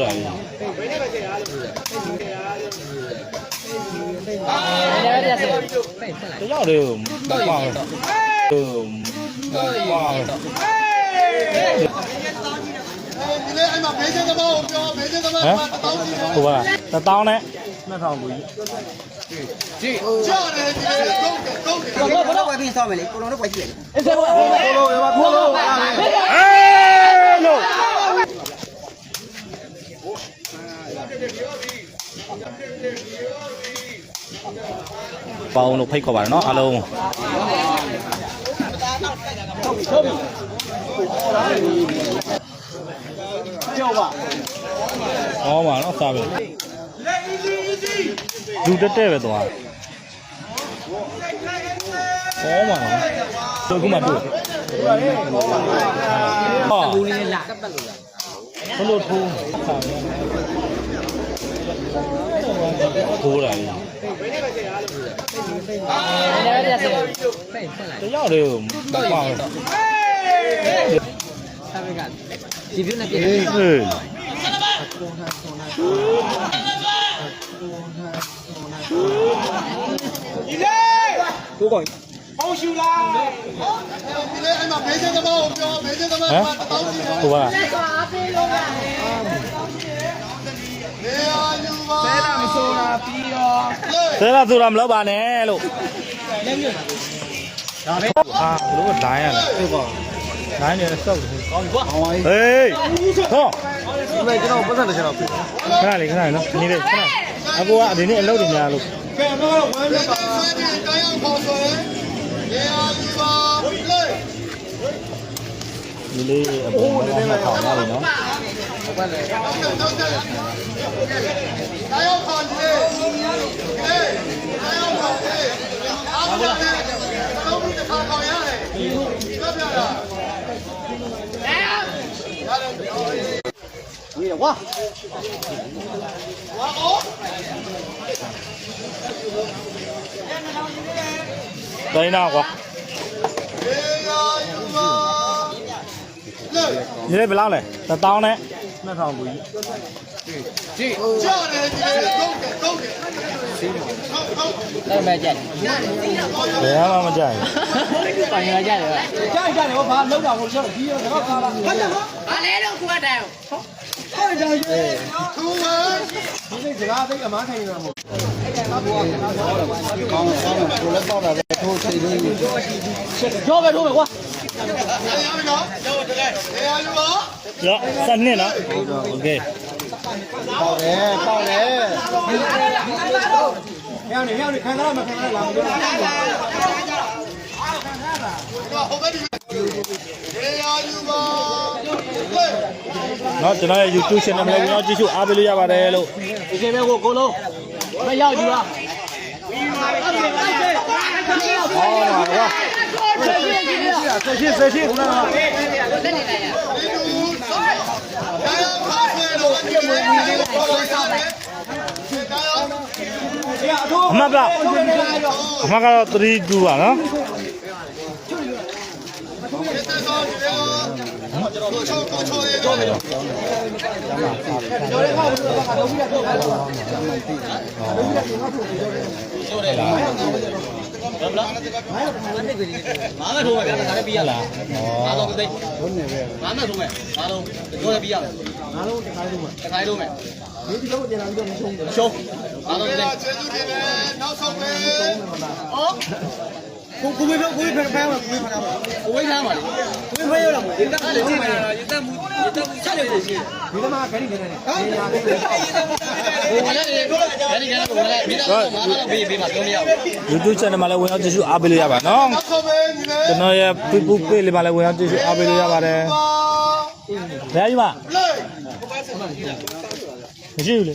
တာလေတယောက်လေးကိုပါဟိုပါဒီနေ့အဲ့မှာဘေးချင်းသမားကိုပြောဘေးချင်းသမားကတောင်းစီတယ်ဟိုပါတပေါင်းနဲ့2000ဘူးကြီးကြောက်တယ်ဒီနေ့ကုန်တယ်ကုန်တယ်ကိုလိုကတော့ဝယ်ပြီးဆောင်းမယ်လေကိုလိုတော့ဝယ်ကြည့်လေအေးလို့ ပေါင်းလို့ဖိတ်ခေါ်ပါတယ်နော်အားလုံးကြောက်ပါဟောပါနော်စားပြီလူတက်တဲ့ပဲသွားဟောပါနော်တို့ခုမှတို့ဟောလူလေးလာကပ်တက်လို့လာဘလို့ထိုးစား ထိုးတာလေနေရတဲ့ဆက်ဖိတ်ဆက်လိုက်တယောက်လေးကိုပါဆက်ပြီးကဒီပြုနဲ့ပြည့်ဟေးဟေးဒီနေ့အဲ့မှာဘေးချင်းသမားကိုပြောဘေးချင်းသမားကတောင်းစီတယ်ဟိုပါနေရာယူပါ ဆဲလာမဆိုတာပြီးရောဆဲလာဆိုတာမလုပ်ပါနဲ့လို့ဒါပဲဟာဘလို့ဒိုင်းရလဲဟုတ်ပါဒိုင်းနေစောက်တယ်ကောင်းပြီကွာဟေးဟောဒီမဲ့ကျွန်တော်ပတ်သက်တယ်ကျွန်တော်ခဏလေးခဏလေးနော်နေလေးခဏအကူကအဒီနေ့အလုပ်တွေများလို့ကဲတော့ဝမ်းမြေပါဆွဲပြီးတိုင်းအောင်ခေါ်ဆွဲနေရာယူပါလေဒီလေးအပေါ်မှာထောင်ရပြီနော်နော က်တက်တိုင်းအောင်ခေါ်တယ်ဟေးတိုင်းအောင်ခေါ်တယ်အားလုံးနဲ့တော့ဘူးတစ်ခါခေါ်ရတယ်ပြပြတာဝေးဝါဝါအောတိုင်းနာကွာနေရာယူပါလေဒီလေးဘယ်လောက်လဲ1000နဲ့ 2000ဘူးကြီးကြောက်တယ်ဒီနေ့ကုန်တယ်ကုန်တယ်ဟုတ်ဟုတ်အဲ့မဲ့ကြက်ဘယ်မှမကြိုက်ပိုင်ရကြတယ်ကြိုက်ကြတယ်ဘာလောက်တာကိုချက်ဒီရောတော့ကားလာဟုတ်တယ်ဟာဘာလဲတော့ခုကတိုင်ဟုတ်တယ်ရေသူဝဲဒီနေ့စကားသိအမားထိုင်နေတာမဟုတ် ကြောပဲထိုးမယ်ကွာ နေရာယူနော်နေရာယူပါ ရောစနစ်နော်โอเค ပေါက်တယ်ပေါက်တယ်ဟဲ့နေဟဲ့နေခံစားမခံစားလာမလို့ ဟိုဘက်ဒီ နော်ကျွန်တော်ရဲ့ YouTube channel မှာလည်းကျွန်တော်ကြည့်ရှုအားပေးလို့ရပါတယ်လို့ဒီချိန်ပဲကိုကိုလုံးမရောက်ကြည့်ပါဟောပါကွာဆက်ရှင်းဆက်ရှင်းခုနကလက်နေလိုက်ရအမကအမကတော့3 2ပါနော် ရောကိုချောကိုချောရေတော့ငါမထိုးမယ်ဗျာဒါလည်းပြီးရလားငါတော့သိဘုန်းနေပဲငါမထိုးမယ်ငါတော့ကြောလည်းပြီးရမယ်ငါတော့တစ်ခါထိုးမယ်တစ်ခါထိုးမယ်ဒီလိုပြန်လာပြီးတော့မရှုံးဘူးရှုံးငါတော့သိကျေးဇူးတင်တယ်နောက်ဆုံးပဲ ကိုကိုမေကိုကိုဖဲဖဲမှာကိုဖဲမှာကိုဝိထားပါလေကိုဖဲရတော့ဒီအဲ့ဒါကြည့်နေတာရတက်မှုရတက်မှုဆက်နေတယ်ရှိမှာခရီးနေတယ်နေရာလေးဟိုလည်းဒီကနေကနေကိုလည်းမိသားစုငါတော့ဘေးဘေးမှာပြောမရဘူး YouTube channel မှာလည်းဝင်ရောက်ကြည့်ရှုအားပေးလို့ရပါနော်နောက်ဆုံးပဲဒီလေကျွန်တော်ရဲ့ Facebook page လေးမှာလည်းဝင်ရောက်ကြည့်ရှုအားပေးလို့ရပါတယ်ပါဘယ်ကြီးမလေမရှိဘူးလေ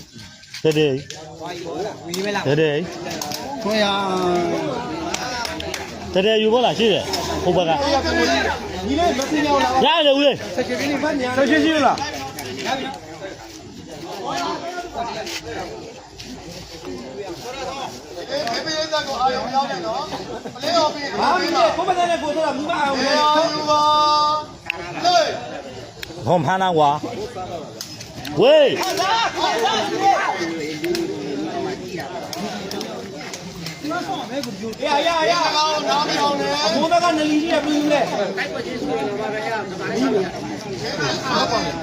တတဲ့ဝီးပဲလားတတဲ့ခွဲရ တတဲ့ယူဖို့လားရှိတယ်ဟိုဘက်ကဒီနေ့မသိရောက်လာရတယ်ဦးလေးစက်ကင်းဘာညာဆက်ရှိရှိလားအေးဘေးဘေးသားကိုအာရုံရောက်တယ်နော်အလေးတော်ပြီးဘာမင်းကိုမတဲ့ကိုတော့မူကအောင်နေလေရာယူပါလေဟောမ ဟန်းနာကွာဝေးရရရကောင်းနားမအောင်နဲ့ဘိုးဘက်ကနလီကြီးကပြီးလဲ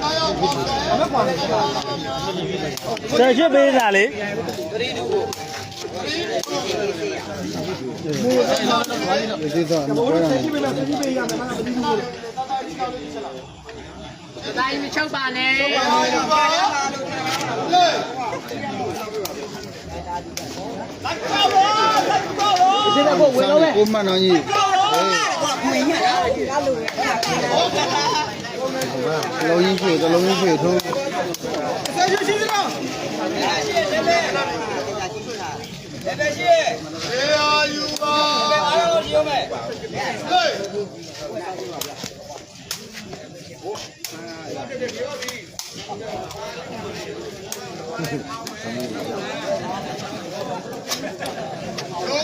တာယောခေါ်တယ်မကွာလေဆယ်ချစ်ပေးတာလေဘိုးကဆက်ကြည့်ပေးမယ်ဆက်ကြည့်ပေးရမယ်မနမသိဘူးတိုင်းမချုပ်ပါနဲ့လေဒီတဲ့ဘိုးဝင်လို့လေကိုမှန်တော်ကြီးလုံးကြီးဖြည့်တလုံးကြီးဖြည့်ထုံးဆ က်ကြည့်ရှိတော့ေယာယူပါအားလုံးရှိအောင်မယ်ဟေး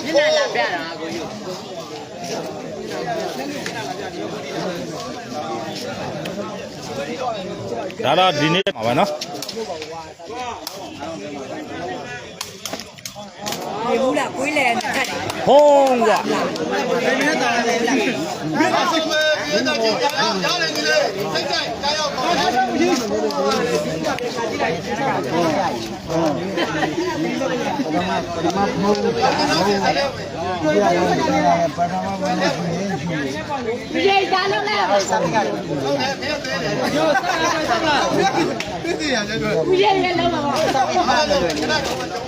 ညနေလာပြတာကိုယူဒါတော့ဒီနေ့ပါပဲနော် ဒီဘူးလားကိုယ်လည်းခတ်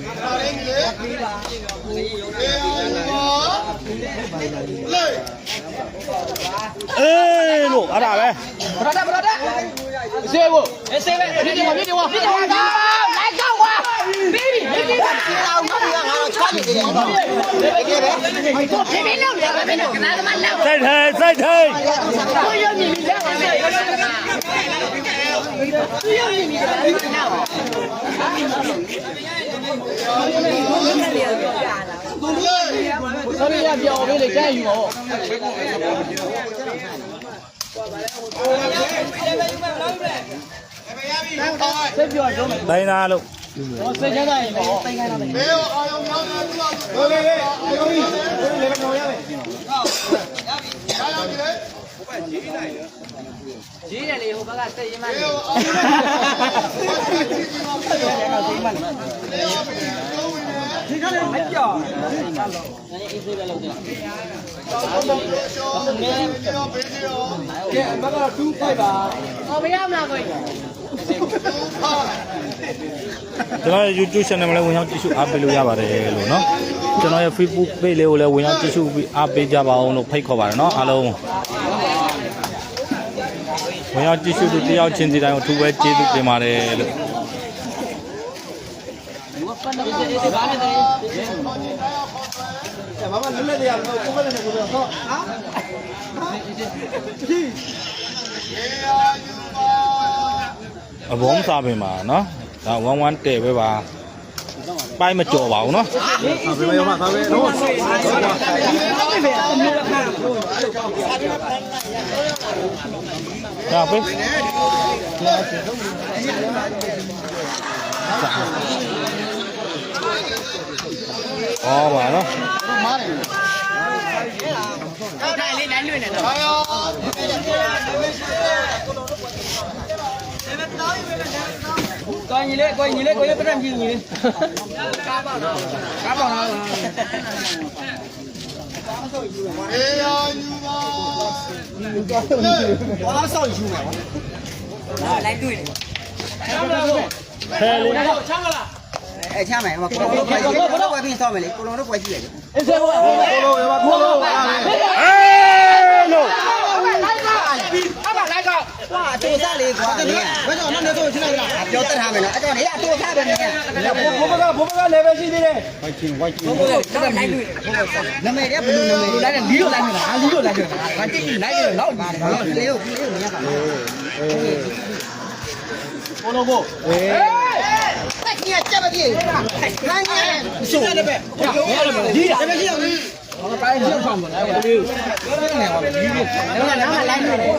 အာလေအေးလို့အဲ့ဒါပဲဘရဒဘရဒစေဘအစေပဲဒီဒီဝဒီဒီဝဒီဒီဝလိုက်ကောက်ပါပြီးပြီပြီးပြီပြေးအောင်ငါကငါတော့ချားနေတယ်ပြေးပြေးလို့ရပါမယ်နော်ကနာကမလောက်စိုက်ထိုင်စိုက်ထိုင်ကိုရုံမြင်ပြီလားပြေးရုံမြင်ပြီလားလေ ဆရာပြောင်းပေးလေကျန်ယူပါဦးစိတ်ပြောရုံးမယ်တိုင်းသားလို့တော့စိတ်ချမ်းသာရင်ပေါ့ဘေးရောအာယုံများများသူ့အဟိုလေလေဟိုကြီးဟိုလေလေတော့ရမယ်ရာယောကြီးလေ ရေးတယ်လေဟိုဘက်ကစိတ်ရင်းမှဘေးရောအာယုံဒီများကနေ့မကြောက်ရောဘေးရောကဲမကတော့2 5ပါဟောမရမလားကိုကျွန်တော်ရဲ့ YouTube channel မှာလည်းဝင်ရောက်ကြည့်ရှုအားပေးလို့ရပါတယ်လို့နော်ကျွန်တော်ရဲ့ Facebook page လေးကိုလည်းဝင်ရောက်ကြည့်ရှုပြီးအားပေးကြပါအောင်လို့ဖိတ်ခေါ်ပါတယ်နော်အားလုံး ဝင်ရောက်ကြည့်ရှုသူတယောက်ချင်းစီတိုင်းကိုအထူးပဲကျေးဇူးတင်ပါတယ်လို့ဘာမှလွတ်လပ်ရတော့ကိုယ်လည်းကိုယ်တော့ဟာဒီအဘုံစားပင်ပါနော်ဒါ11တဲ့ပဲပါပိုက်မကြော်ပါဘူးနော်ဘယ်မှာရောမှာဒါပဲတော့ဒါပဲအော်ပါနော်တို င်းလေးတိုင်းလွင်နေတော့အာယောကိုညီလေးကိုညီလေးကိုရပြတ်ကြီးညီ လေးဘေးရောယူပါဘာဆောက်ယူမှာလိုက်တွေ့တယ်ဖဲလေးအဲချမ်းမယ်ဟိုကိုလုံးတို့ပွဲကိုလုံးဝယ်ပြီးဆောက်မယ်လေကိုလုံးတို့ပွဲရှိတယ်လေအစေဘောကိုလိုရပါကိုလိုပါမယ်အေးလို့ ကွာအတူစားလေကွာဘယ်ကြောင့်နောက်တော့ချင်းလိုက်လားပြောတတ်ထားမယ်နော်အဲ့တော့နေအတူစားပဲနေဘိုးဘကဘိုးဘက level ရှိသေးတယ်တော့လိုက်တွေ့တယ်နာမည်ကဘယ်လိုနာမည်လဲလီလိုလိုက်နေတာလီလိုလိုက်နေတာဘာတိတိလိုက်ရတော့ပါတယ်လေကိုလေကိုမရပါဘူးကိုလုံးဖို့အေးက်ကြီးကကြက်မပြေခိုင်းနေရှုပ်တယ်ပဲဒီတကယ်ကြီးအောင် ဘာတိုင်းရှောက်ဆောင်မလဲဒီနေပါဒီဒီတော့နားမလိုက်နေတယ်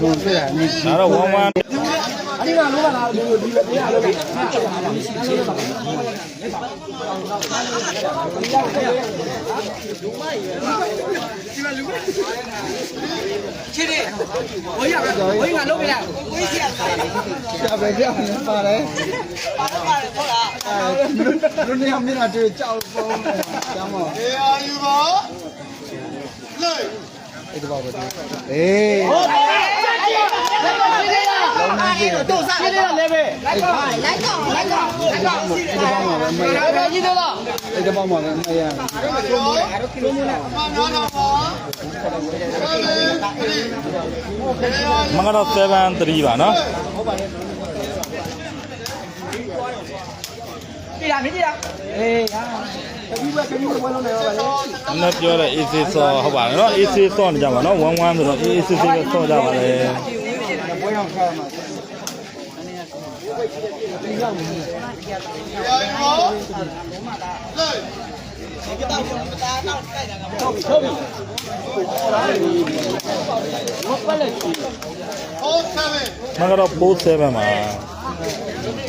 ဘုံပြတာနေ ဒါတော့ဝမ်းဝမ်းအဒီကလုံးကလာဒီလိုဒီလိုပြရလို့ဝေးရဝေးကလုံးပြလားဝေးစီရဆိုင်ကြပဲကြောက်နေပါတယ်ပါတယ်ပါတယ်ဟုတ်လားအဲလူနေအောင်မျက်နှာတွေ့ကြောက်ပုံကျောင်းမအေးအာယူပါလေအဲ့ဒီပါပဲအေးတော့စားတယ်လည်းပဲလိုက်တော့လိုက်တော့လိုက်တော့လိုက်တော့အဲ့ဒီပါမှာပဲမရပဲကြီးတော့အဲ့ဒီပါမှာပဲမရမနာနာပါမင်္ဂလာ7 3ပါနော် ကြည့်ရမင်းကြည့်ရအေးဟာတပီးပဲတပီးပဲဝဲလုံးနေပါလေအနဲ့ပြောတဲ့ AC ဆော့ဟုတ်ပါတယ်နော် AC ဆော့နေကြပါနော်ဝမ်းဝမ်းဆိုတော့ AC ဆေးပဲဆော့ကြပါလေဘွဲအောင်ခါမှာအာယူပါလေဟောဆမ်းမင်္ဂလာပိုး7ပါအေးဆေးဆောက်ပါဘိုးက900ရပြီအေးအာယူပါလေ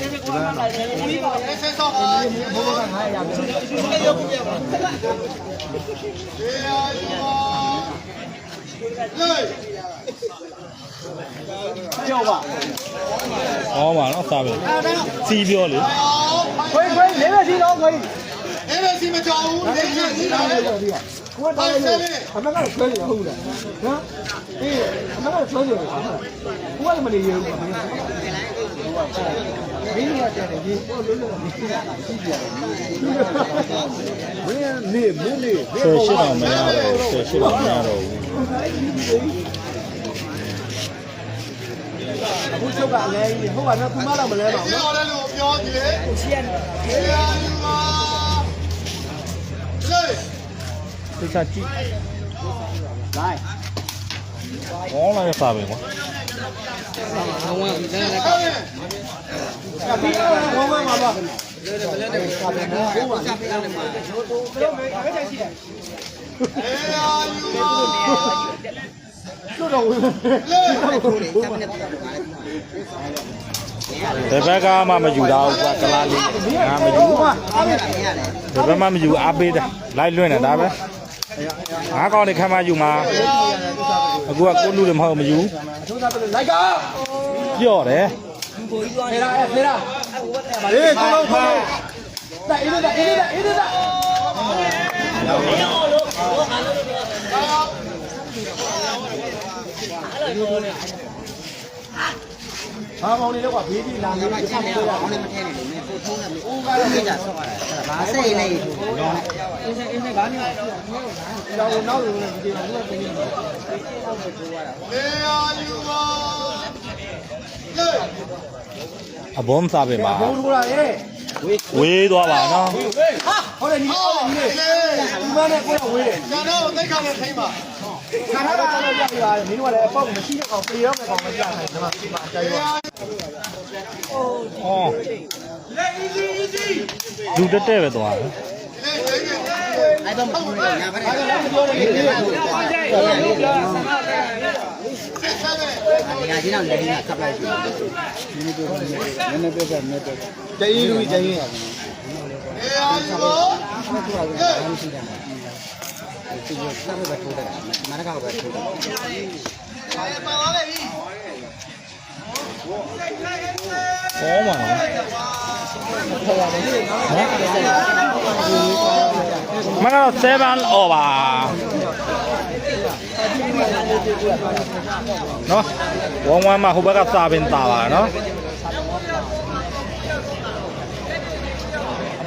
ကြောက်ပါဟောပါနော်စားပဲစီပြောလေခွေးခွေးလေးပဲစီတော့ခွေးအဲ့ဒါစီမကြောက်ဘူးလက်ချက်ကြီးတာလေကိုယ်တော်လေးအမကဆွဲနေဟုတ်လားနော်အေးအမကဆွဲနေတယ်ဟုတ်လားကိုယ်ကမနေရဘူးမင်း မင်းရတယ်ဒီကိုလုံးလုံးမင်းရှိကြတယ်မင်းနေမင်းနေဆယ်ရှိတော့မရတော့ဆယ်ရှိတော့မရတော့ဘူးအခုချုပ်ကအလဲကြီးဟုတ်ပါနော်သူမတော့မလဲပါဘူးပြောတယ်လို့ပြောကြည့်လေရှင်းတယ်အေးအာယူပါလေသိချကြည့်လိုက်ဟောလာရစားပဲကွာ ကပီးဝမ်းဝမ်းပါပါအေးအာယူပါတို့တော့ဝင်လေဒီဘက်ကမှမယူတော့ကွာကလားလေးငါမယူဒီဘက်မှမယူအားပေးတယ်လိုက်လွင့်နေတာပဲငါကောင်းနေခံမယူမှာအခုကကိုလူတွေမဟုတ်မယူ အထိုးသားပြလိုက်ကပြော့တယ်ဖေရာဖေရာအေးကိုလုံးကိုလုံးတိုက်အေးဒါအေးဒါအေးဒါ ဘာမောင်နေတော့ဘေးကြီးလာနေတယ်ဆက်ပြောရအောင်လည်းမထဲနဲ့လေပို့ထုံးတယ်ဦးကတော့မိတာဆော့ရတယ်ဘာစိတ်နေအင်းအင်းဘာနေတော့နောက်လို့လည်းဒီလိုမျိုးတင်နေတယ်အေးအာယူပါလေအဘုံစားပဲမှာဘုံထိုးလာရဲ့ဝေးသွားပါနော်ဟာဟောတယ်ညီဟောတယ်ညီလေးဒီမနဲ့ကိုယ်ဝေးတယ်ကျွန်တော်သိခါနဲ့ထိမ့်ပါ ခါထားတာတော့ပြပြရတယ်မင်းတို့ကလည်းအပေါက်မရှိတဲ့ကောင်ပြေရောမဲ့ကောင်မပြနိုင်ဘူးဒီမှာအကြိုက်ရောอ๋อလူတက်တက်ပဲသွားတယ်အဲ့တော့မဟုတ်ဘူးညာပါလေအဲ့ဒါလည်းပြောနေတယ်ဟုတ်ကဲ့ဆက်ဆက်တယ်ညာကြီးတော့လည်းငါကပ်လိုက်ပြီနည်းနည်းပြောနည်းနည်းပြောနည်းနည်းပြောကျင်းလူကျင်းအေးအာယူပါလေ ဒီကစားပဲထိုးတယ်မနက်ကပဲထိုးတယ်ပါပါလေပြီဟောမှာမကတော့7 over နော်ဝမ်ဝမ်မှာဟိုဘက်ကစာပင်တာပါနော်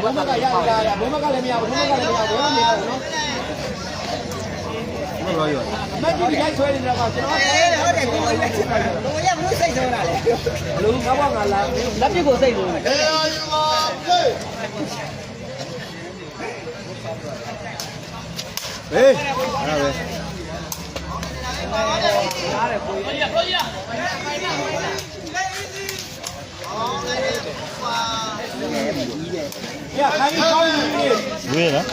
ဘုံမကရရရဘုံမကလည်းမရဘူးဘုံမကလည်းမရဘူးဘုံမရဘူးနော် မလို့ရောမကြီးဒီလိုက်ဆွဲနေတာကကျွန်တော်အေးဟုတ်တယ်ကိုယ်လည်းကိုရဘူးစိတ်ဆိုတာလေဘလို့ငါဘာငါလာလက်ပြကိုစိတ်လို့အေးအာယူပါလေဟေးအဲ့ဒါပဲအေဝေးနော်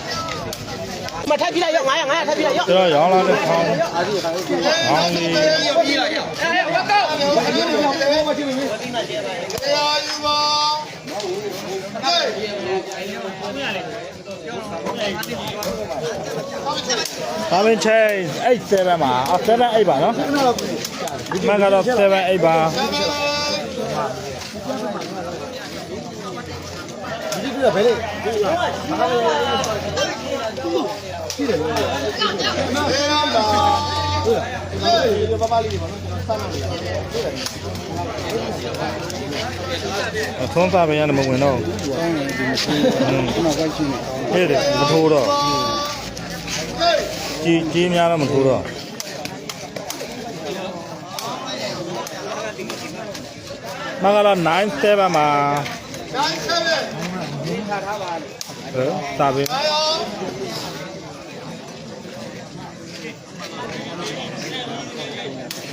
မထပ်ပြလိုက်ရော900 900ထပ်ပြလိုက်ရောကျွန်တော်ရောင်းလာတဲ့ခေါင်းခေါင်းလေးတရားယူပါဟေးဒါမင်းချင်း8 7မှာအော်7 8ပါနော်ဒီမှာကတော့7 8ပါ တရားပါဟေးဒီပပလေးပါနော်ကျွန်တော်စမ်းနေတယ်အထုံးသားပဲရတယ်မဝင်တော့တိုင်းနေဒီမရှိဘူးကျွန်တော်ဝိုက်ချင်းနေဟဲ့တယ်မထိုးတော့ဟေးကြီးကြီးများတော့မထိုးတော့မင်္ဂလာ9 7မှာတိုင်းဆက်လက်ဟဲ့သာပဲ အားရောတိုင်း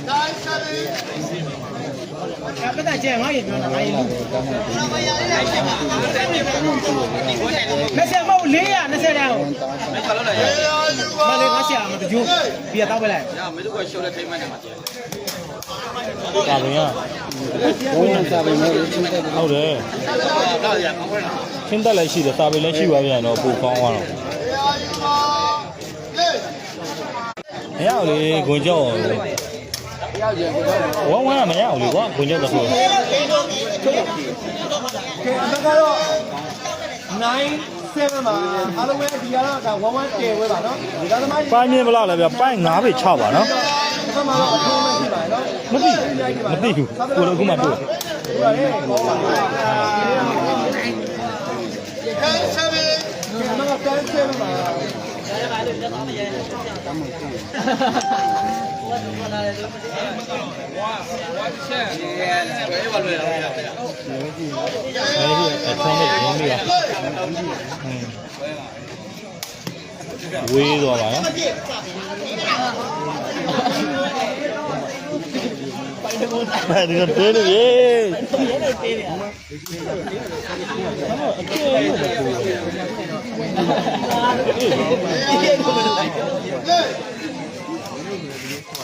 ဆ က်လက်ကတကျဲငါရေပြောတာငါရေမဆက်မဟုတ်420တောင်တရားယူပါမလေးငါရှာမတကြိုးပြတော့ပဲလိုက်သာပဲကဘုံစားပဲနော်ချင်းတဲ့ဟုတ်တယ်ခင်းတက်လည်းရှိတယ်သာပဲလည်းရှိပါပြန်တော့ပိုကောင်းသွားတော့တရားယူပါဟေးမရဘူးလေခွန်ကြောက် ဝမ်းဝမ်းကမရဘူးလေကွာခွန်ကြောက်တော့ဆိုကဲအမကတော့9 7မှာအားလုံးပဲဒီကတော့ဒါ11တဲဝဲပါနော်ဒီကသမားကြီးပိုင်းမြင်ဘလောက်လဲဗျပိုင်း9ပေ6ပါနော်ကမှတော့အထုံးမရှိပါနော်မသိမသိဘူးကိုလည်းအခုမှတွေ့ဒီကလည်းကောင်းပါလားတိုင်းဆက်လက်ကဲအမကတန်း7မှာ အဲဒီအထုံးနဲ့ရင်းပြီးတော့ဝေးသွားပါနော်အဲ ဒီကတဲလို့ရေ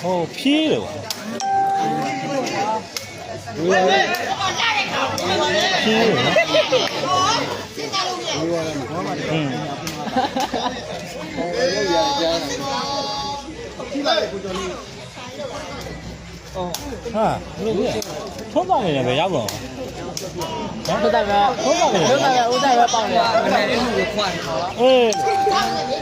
ဟိုဖြေးတယ်ဖြေးတယ်อืมဟာလို့ပြထုံးဆောင်နေတယ်ပဲရောက်တော့ဟုတ်တယ်ပဲထုံးဆောင်နေတယ်ဟုတ်တယ်ဦးတယ်ပဲပေါင်တယ်အေးရ ရဒီလိုပြောရတယ်မပြောနဲ့မပြောနဲ့ပြင်းတယ်မလေးကောင်းလာတောင်းရဲ့อืมကောင်းတယ်ဘယ်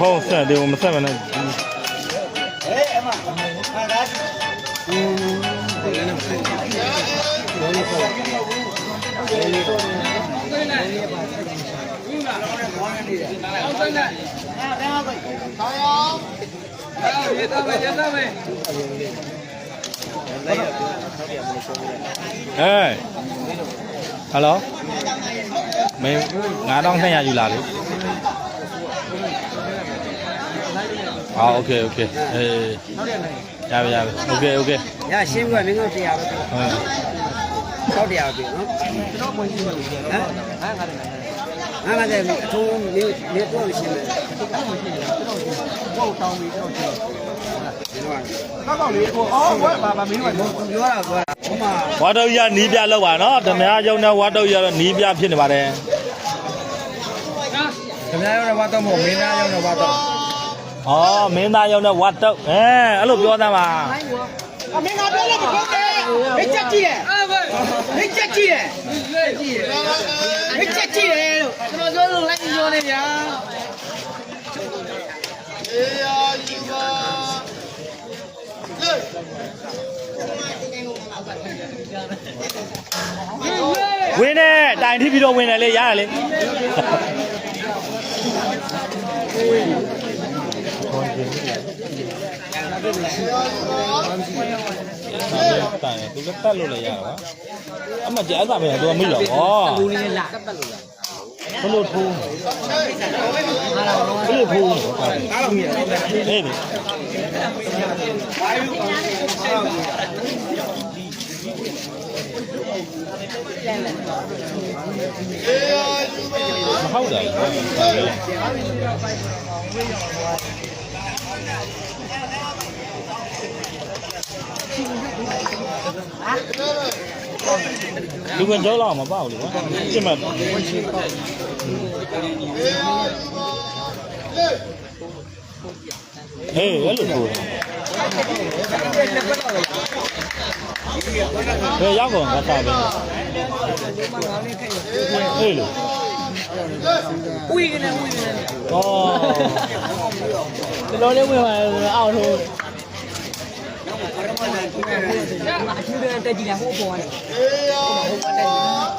ဖုန်းဆက်တယ်မဆက်မနဲ့ ဟဲ့ဟယ်လိုမင်း9200ယူလာလေ ဟာโอเคโอเคအေးရပြီရပြီโอเคโอเค ရရှင်းပြီးတော့မင်းတို့တရားပဲ ဟုတ် ၆တရားပဲနော်ကျွန်တော်ဝင်ကြည့်လို့ဟမ်ဟာငါတယ်ငါငါတယ်အထုံးမျိုးမျိုးတော့ရှင်းတယ် ဘောက်တောင်းပြီးတော့ကျ ဒီတော့ ကောက်ကောက်လေးကိုအော်ဘာဘာမင်းတို့က ပြောတာပြောတာဟိုမှာ ဝါတော့ရနီးပြလောက်ပါနော်ဓမြယုံနဲ့ဝါတော့ရတော့နီးပြဖြစ်နေပါတယ် ခင်ဗျားရောဘာတော့မဟုတ်မင်းသားရောဘာတော့ ဩမင်းသားရောက်တဲ့ဝတ်တုတ်အဲအဲ့လိုပြောသားပါအမင်းကပြောလိုက်ပြောတယ်ဟိချက်ကြည့်တယ်ဟိချက်ကြည့်တယ်ဟိချက်ကြည့်တယ်လို့ကျွန်တော်ပြောလို့လိုက်ပြောနေဗျာအေးယာယူပါလေဝင်းနေတိုင်ထိပ်ပြီးတော့ဝင်တယ်လေရတယ်လေ တိုင်သူလည်းတက်လို့လည်းရတာအမှကြာစားပဲသူကမိတော့ဩဘူးလေးလာတက်လို့လားဘလို့ထိုးဘလို့ထိုးဟေးလေအေးရာယူပါမဟုတ်တယ် လူဝင်ကြောလောက်မပေါ့လေကွာပြစ်မှတ်အေးရာယူပါလေဟေးအဲ့လိုထိုးဘယ်ရောက်ကုန်ကတာပဲဟေးလို့ ဦးရကနေဦးရကနေဩတော်တော်လေးဝင်ပါအောင်လို့အထူးတဲ့တက်ကြည့်လာဟိုပေါ်ကနေအေးရာယူပါ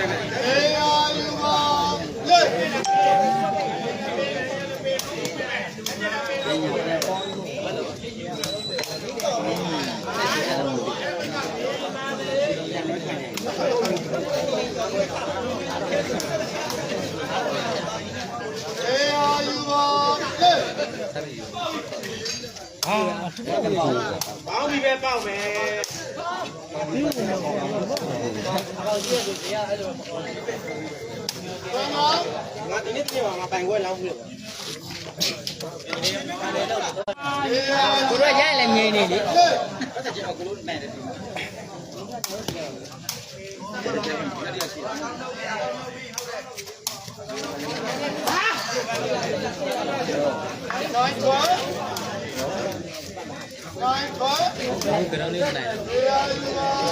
ဟာဘာမငါဒီနေ့ပြင်မှာငါပိုင်ခွဲလောက်ပြီအေးရာကိုတို့ရရလည်းငြိနေလေလေတက်တက်ချင်းကကိုလို့မှန်တယ်ဒီ နိုင်ပါနိုင်ပါကရောင်းလေးနိုင်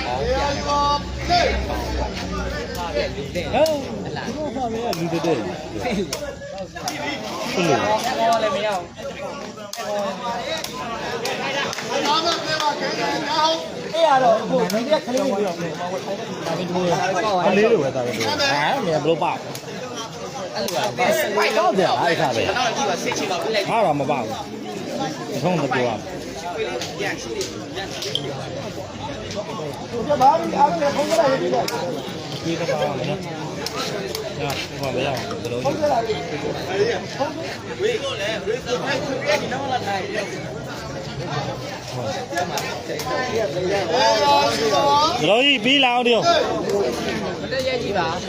Hey, you are. Hey. ဟဲ့ဒီမှာမရလူတဲ့တဲ့ဟုတ်လို့ဟောလည်းမရအောင် I'm not going to get now. အဲ့ရတော့ဟိုဒီကခလေးတွေပြောတယ်ခလေးတွေဝယ်တာပဲဟမ်မင်းဘလို့ပါအဲ့လိုပါဝိုက်တော့တယ်အဲ့ခါပဲအားတော့မပါဘူးအဆုံးမပြောရဘူးတို့ပြပါပြီအားလည်းဖုန်းကြလိုက်ပြီဒီကပါပါမယ်ညဟောမရဘူးဘယ်လိုဖုန်းကြလိုက်ပြီဖုန်းဝေးကိုလည်းရေစပ်ဖိုက်ခွေးကဒီနောက်လာတိုင်း တယောတက်ရကြည့်ပါဟ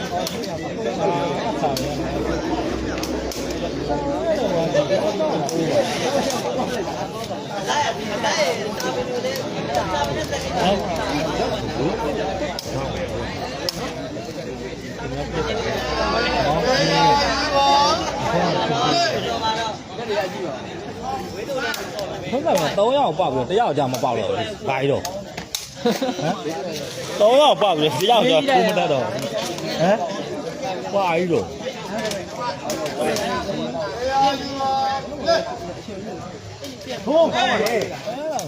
ု ထုံးကမှာ3ယောက်ပေါက်ပြီးတော့1ယောက်ကြာမပေါက်တော့ဘူးဘာကြီးတော့ဟမ်3ယောက်ပေါက်ပြီး1ယောက်ကြာဘူးမတတ်တော့ဟမ်ဘာကြီးတော့ထိုးပါလေ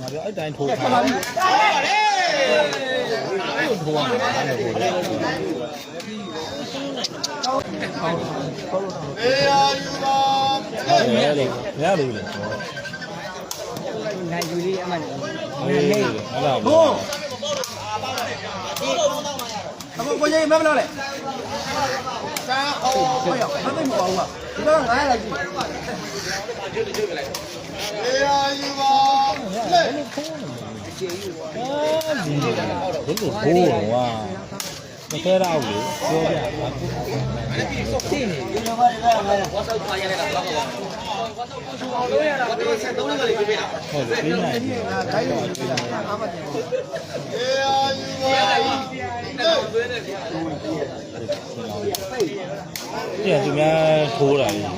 ငါပြောအဲ့တိုင်းထိုးပါလေအဲ့ထိုးပါလေထိုးပါလေအေးရယူပါလေလေလေ နိုင်ယူလေးအမှန်ဟေးအဲ့ဒါ红。အမကိုကြီးမမလို့လေ။ကာအော်ဟောရမသိမပေါ့ဘူး။ဒီတော့ငားလိုက်ကြည့်အေးရာယူပါလေဘယ်လိုထိုးတော့ဝါ မခဲရဘူးလေပြောပြဝတ်ဆောက်ထားရတဲ့တော့တော့တော့ဆက်သုံးလေးကလေးပြပေးတာဟုတ်တယ်ပြီးနိုင်ပြီ။ငါတိုင်းလို့ပြတာအာမတင်ဘူးအေးရာယူပါလေပြန်သူများထိုးတာလေတယ်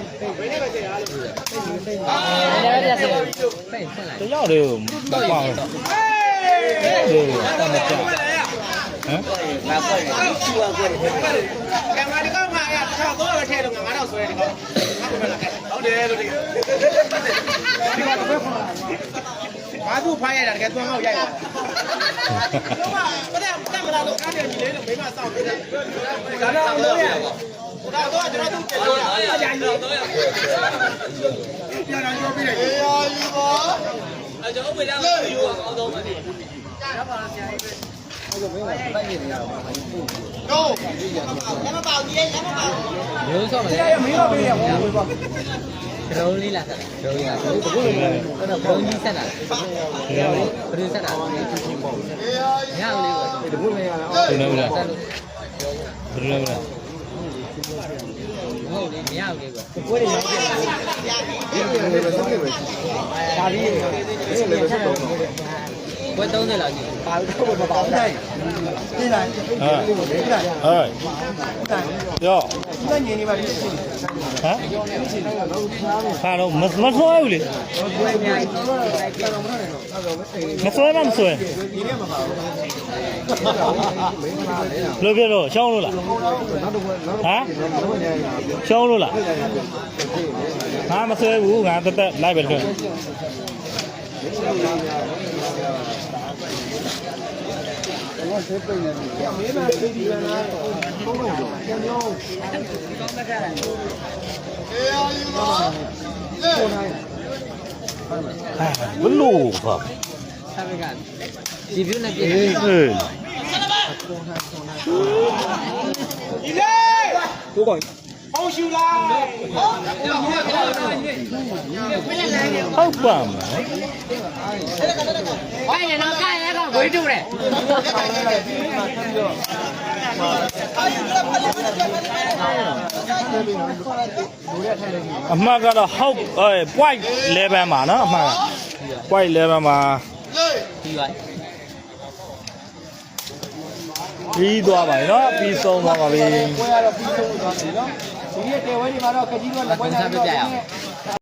ရရဆက်ဖိတ်ဆက်လိုက်တယောက်လေးကိုပေါက်တယ်လေတမကြ ဟမ်ငါပေါ့ချူဝါကွက်တယ်ကင်မရာဒီကောင်မှာရတော့တော့ပဲထဲတော့ငါတော့ဆွဲဒီကောင်ငါကပဲလာခဲ့ဟုတ်တယ်လို့ဒီဘာသူဖိုင်းရတာတကယ်သွားမောက်ရိုက်တာတော့မတဲ့တက်မလာတော့ကားတယ်ညီလေးလို့မိမစောင့်နေတယ်ဒါတော့လို့ရဒါတော့ကျွန်တော်တို့ပြန်လို့ရအကြိုင်တော့တော့ရပြန်တော့ပြောပြလိုက်အေးရာယူပါအကျွန်တော်ဝေးလာလို့ယူအောင်တော့မသိ go ရိုးဆော့ မ။လဲဒီကမင်းတော့ပေးရဟောဝေးပါဒရုန်းလေးလာဆက်ဒရုန်းလာဒရုန်းအဲ့တော့ဘုံကြီးဆက်လာဘယ်လိုဆက်လာအေးရာယူညောင်လေးကို။ဒီကုမရလားဘယ်လိုလဲဆက်လို့ဘယ်လိုလဲဟုတ်လေညောင်လေးကို။ကိုယ်ရရောက်တယ်။ဒီလိုပဲဆက်ခဲ့ပဲ။ဒါလေးဒီလိုပဲဆက်တော့ ဘွယ်30လောက်ကြီးပါတော့မပါဘူးတိုင်း။ဒီလိုက်ဟာဒီလိုက်ဟဲ့တိုင်းပြောဒီလိုက်ညင်နေပါလိမ့်ရှင်ဟမ်ခါတော့မမဆွဲဘူးလေဘွယ်အများကြီးမဆွဲမမဆွဲဒီနေ့မှာပါဘူးဘယ်လိုပြောတော့ရှောင်းလို့လားဟမ်ရှောင်းလို့လားငါမဆွဲဘူးငါတက်တက်လိုက်ပဲထွ က်မင်းမသိဒီလား ဘုံဘုံပြန်ပြောအေးရာယူပါလေဟာဘလို့ဖာဆက်ဘက်ကဒီပြုတ်နဲ့ပြည့်ဟေးအောင်ရှူလာဟုတ်ပါမလားကိုင်းရတော့ကိုင်းရတော့ဝေးတူတယ်အမှတ်ကတော့ဟောက်အဲ point level မှာနော်အမှတ်က point level မှာလေဒီပါပြီးသွားပါပြီနော်ပြီးဆုံးသွားပါပြီ ပွဲရတော့ပြီးဆုံးသွားပြီ